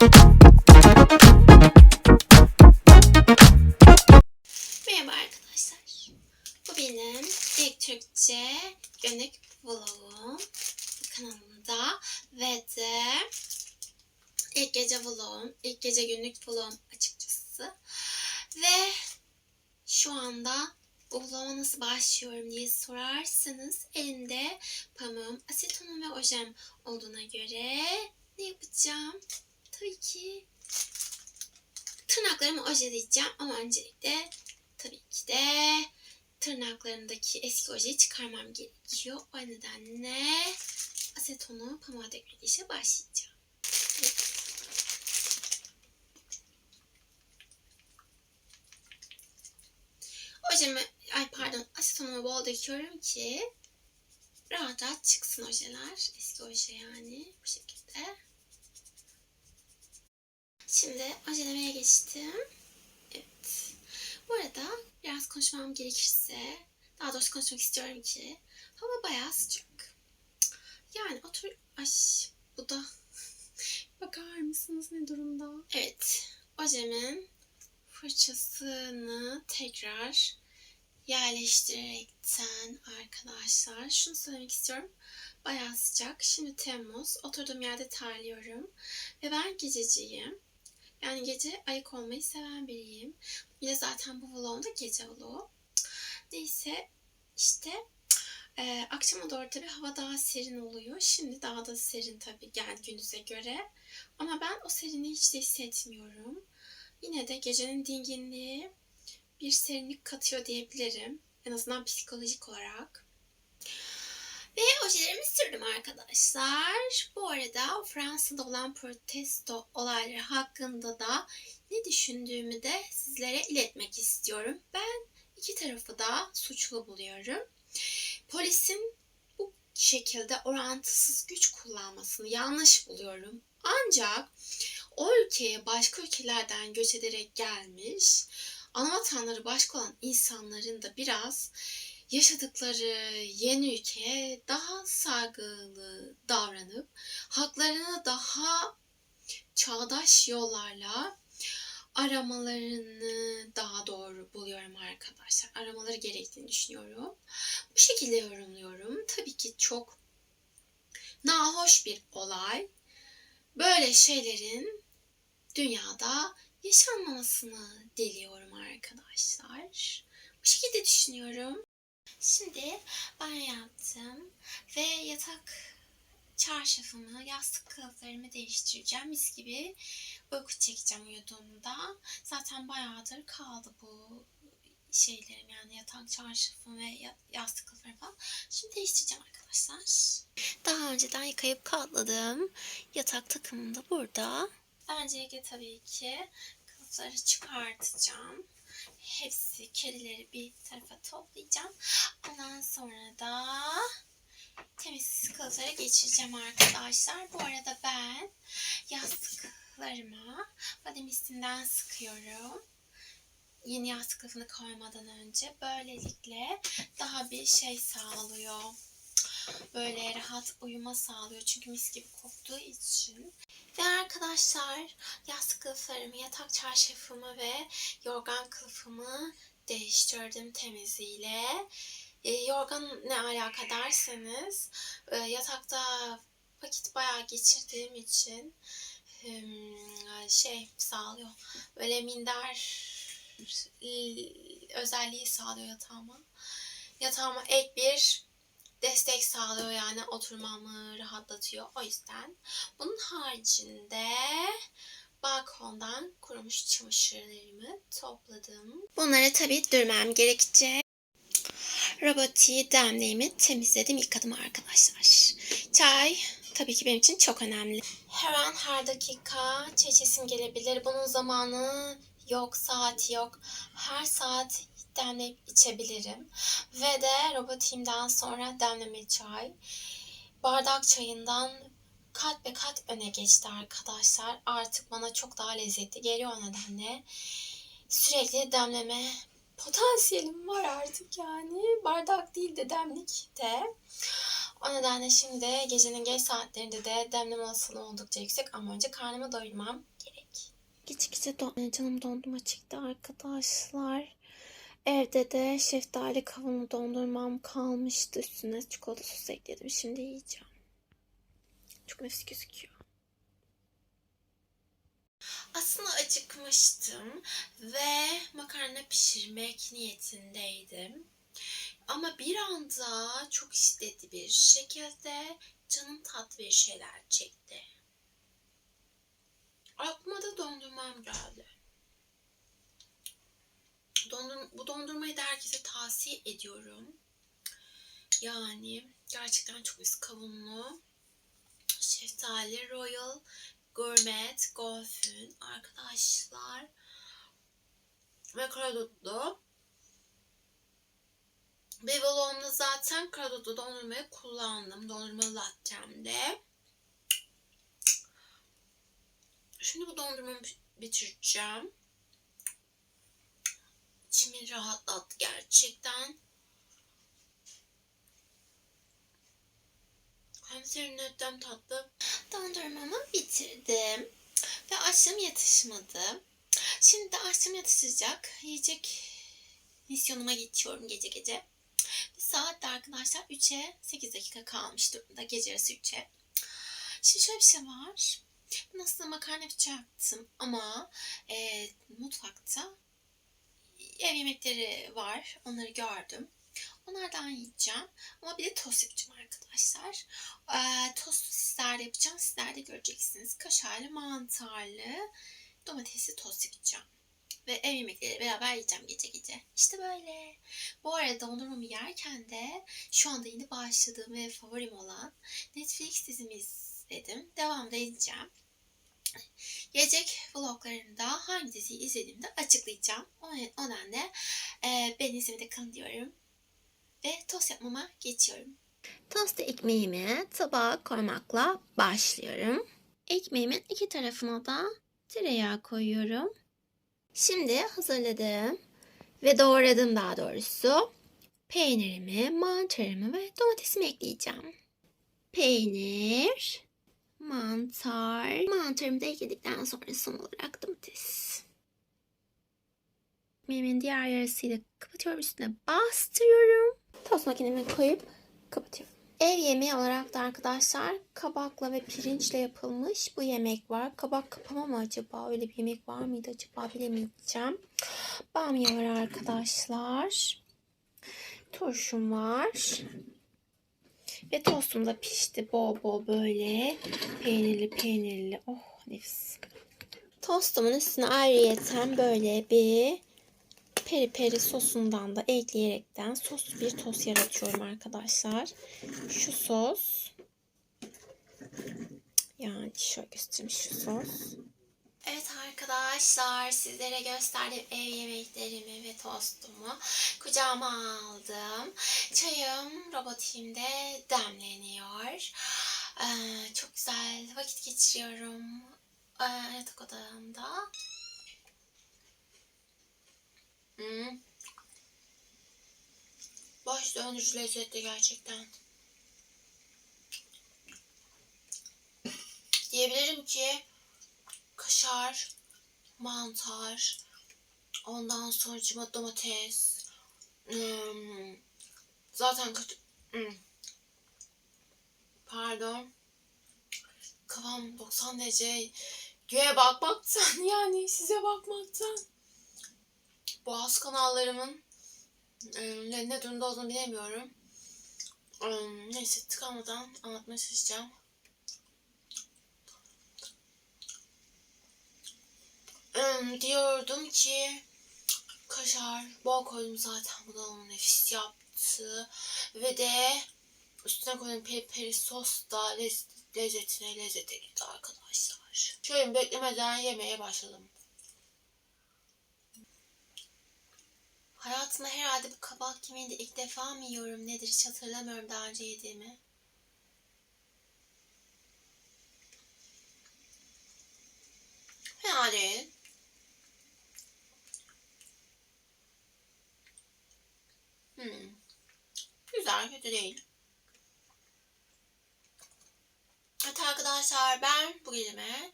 Merhaba arkadaşlar. Bu benim ilk Türkçe günlük vlogum kanalımda ve de ilk gece vlogum, ilk gece günlük vlogum açıkçası. Ve şu anda bu vloguma nasıl başlıyorum diye sorarsanız elimde pamuğum, asetonum ve ojem olduğuna göre ne yapacağım? Tabii ki tırnaklarımı ojeleyeceğim ama öncelikle tabii ki de tırnaklarımdaki eski ojeyi çıkarmam gerekiyor. O nedenle asetonu pamuğa dökmek işe başlayacağım. Ojemi, ay pardon asetonumu bol döküyorum ki rahat rahat çıksın ojeler. Eski oje yani bu şekilde. Şimdi ojelemeye geçtim. Evet. Bu arada biraz konuşmam gerekirse, daha doğrusu konuşmak istiyorum ki hava bayağı sıcak. Yani otur... Ay bu da... Bakar mısınız ne durumda? Evet. Ojemin fırçasını tekrar yerleştirerekten arkadaşlar şunu söylemek istiyorum. Bayağı sıcak. Şimdi Temmuz. Oturduğum yerde terliyorum. Ve ben gececiyim. Yani gece ayık olmayı seven biriyim. Yine zaten bu vlogumda gece vlogu. Neyse işte e, akşama doğru tabii hava daha serin oluyor. Şimdi daha da serin tabii gel gündüze göre. Ama ben o serinliği hiç de hissetmiyorum. Yine de gecenin dinginliği bir serinlik katıyor diyebilirim. En azından psikolojik olarak. Ve ojelerimi sürdüm arkadaşlar. Bu arada Fransa'da olan protesto olayları hakkında da ne düşündüğümü de sizlere iletmek istiyorum. Ben iki tarafı da suçlu buluyorum. Polisin bu şekilde orantısız güç kullanmasını yanlış buluyorum. Ancak o ülkeye başka ülkelerden göç ederek gelmiş, anavatanları başka olan insanların da biraz yaşadıkları yeni ülkeye daha saygılı davranıp haklarını daha çağdaş yollarla aramalarını daha doğru buluyorum arkadaşlar. Aramaları gerektiğini düşünüyorum. Bu şekilde yorumluyorum. Tabii ki çok nahoş bir olay. Böyle şeylerin dünyada yaşanmamasını diliyorum arkadaşlar. Bu şekilde düşünüyorum. Şimdi ben yaptım ve yatak çarşafımı, yastık kılıflarımı değiştireceğim. Mis gibi uyku çekeceğim uyuduğumda. Zaten bayağıdır kaldı bu şeylerim yani yatak çarşafım ve yastık kılıflarım falan. Şimdi değiştireceğim arkadaşlar. Daha önceden yıkayıp katladığım yatak takımım da burada. Öncelikle tabii ki kılıfları çıkartacağım. Hepsi kerileri bir tarafa toplayacağım. Ondan sonra da temiz kılıflara geçireceğim arkadaşlar. Bu arada ben yastıklarıma bademisinden sıkıyorum. Yeni yastık kılıfını koymadan önce böylelikle daha bir şey sağlıyor. Böyle rahat uyuma sağlıyor çünkü mis gibi koktuğu için. Ve arkadaşlar yastık kılıflarımı, yatak çarşafımı ve yorgan kılıfımı değiştirdim temiziyle. E, yorgan ne alaka derseniz e, yatakta vakit bayağı geçirdiğim için e, şey sağlıyor. Böyle minder özelliği sağlıyor yatağıma. Yatağıma ek bir destek sağlıyor yani oturmamı rahatlatıyor. O yüzden bunun haricinde balkondan kurumuş çamaşırlarımı topladım. Bunları tabii dürmem gerekecek. Robotiği demliğimi temizledim, yıkadım arkadaşlar. Çay tabii ki benim için çok önemli. Her an her dakika çeçesim gelebilir. Bunun zamanı yok, saati yok. Her saat demleyip içebilirim. Ve de robotimden sonra demleme çay. Bardak çayından kat be kat öne geçti arkadaşlar. Artık bana çok daha lezzetli geliyor nedenle. Sürekli demleme potansiyelim var artık yani. Bardak değil de demlik de. O nedenle şimdi gecenin geç saatlerinde de demleme olasılığı oldukça yüksek ama önce karnımı doyurmam gerek. Gece don canım dondurma çekti arkadaşlar. Evde de şeftali kavunu dondurmam kalmıştı. Üstüne çikolata sosu ekledim. Şimdi yiyeceğim. Çok nefis gözüküyor. Aslında acıkmıştım ve makarna pişirmek niyetindeydim. Ama bir anda çok şiddetli bir şekilde canım tatlı bir şeyler çekti. Aklıma da dondurmam geldi. Bu dondurmayı da herkese tavsiye ediyorum. Yani gerçekten çok üst kavunlu. Şeftali Royal Gourmet Golf'ün arkadaşlar ve karadutlu. Bevalon'da zaten karadutlu dondurmayı kullandım. Dondurma lattemde. Şimdi bu dondurmayı bitireceğim. İçimi rahatlattı gerçekten. Hem hem tatlı. Dondurmamı bitirdim. Ve açlığım yatışmadı. Şimdi de açlığım yatışacak. Yiyecek misyonuma geçiyorum gece gece. Ve saat de arkadaşlar 3'e 8 dakika kalmış durumda. Gece yarısı 3'e. Şimdi şöyle bir şey var. Ben aslında makarna yapacaktım ama e, mutfakta ev yemekleri var. Onları gördüm. Onlardan yiyeceğim. Ama bir de tost yapacağım arkadaşlar. Ee, tostu sizler yapacağım. Sizler de göreceksiniz. Kaşarlı, mantarlı, domatesli tost yapacağım. Ve ev yemekleri beraber yiyeceğim gece gece. İşte böyle. Bu arada dondurmamı yerken de şu anda yeni başladığım ve favorim olan Netflix dizimi izledim. Devamda izleyeceğim. Gelecek vloglarımda hangi diziyi izlediğimi de açıklayacağım. O nedenle e, beni izlemede kalın diyorum. Ve tost yapmama geçiyorum. Tost ekmeğimi tabağa koymakla başlıyorum. Ekmeğimin iki tarafına da tereyağı koyuyorum. Şimdi hazırladım ve doğradım daha doğrusu. Peynirimi, mantarımı ve domatesimi ekleyeceğim. Peynir, mantar. Mantarımı da ekledikten sonra son olarak domates. Ekmeğimin diğer yarısıyla kapatıyorum üstüne bastırıyorum. Tost makinemi koyup kapatıyorum. Ev yemeği olarak da arkadaşlar kabakla ve pirinçle yapılmış bu yemek var. Kabak kapama mı acaba? Öyle bir yemek var mıydı acaba bilemeyeceğim. Bamya var arkadaşlar. Turşum var. Ve tostum da pişti bol bol böyle peynirli peynirli. Oh nefis. Tostumun üstüne ayrıyeten böyle bir peri peri sosundan da ekleyerekten soslu bir tost yaratıyorum arkadaşlar. Şu sos. Yani şöyle göstereyim şu sos. Evet arkadaşlar sizlere gösterdiğim ev yemeklerimi ve tostumu kucağıma aldım. Çayım robotimde demleniyor. Ee, çok güzel vakit geçiriyorum ee, yatak odamda. Hmm. Baş döndürücü lezzetli gerçekten. Diyebilirim ki kaşar, mantar, ondan sonra domates, hmm, zaten kötü, hmm, pardon, kafam 90 derece göğe bakmaktan yani size bakmaktan boğaz kanallarımın e, ne durumda olduğunu bilemiyorum. Neyse tıkamadan anlatmaya çalışacağım. Diyordum ki kaşar bol koydum zaten bu da onu nefis yaptı. Ve de üstüne koyduğum peri sos da lezzet, lezzetine lezzet ekledi arkadaşlar. Şöyle beklemeden yemeye başladım. Hayatımda herhalde bu kabak yemeğini de ilk defa mı yiyorum nedir hiç hatırlamıyorum daha önce yediğimi. kötü değil. Evet arkadaşlar ben bu gelime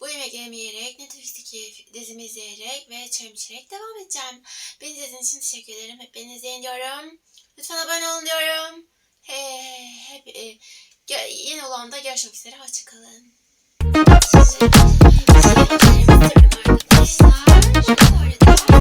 bu yemek yemeyerek, Netflix'teki dizimi izleyerek ve çayımı içerek devam edeceğim. Beni izlediğiniz için teşekkür ederim. Hep beni izleyin diyorum. Lütfen abone olun diyorum. He, hep, e, yeni olanda görüşmek üzere. Hoşçakalın. Sizi, sizi, arkadaşlar.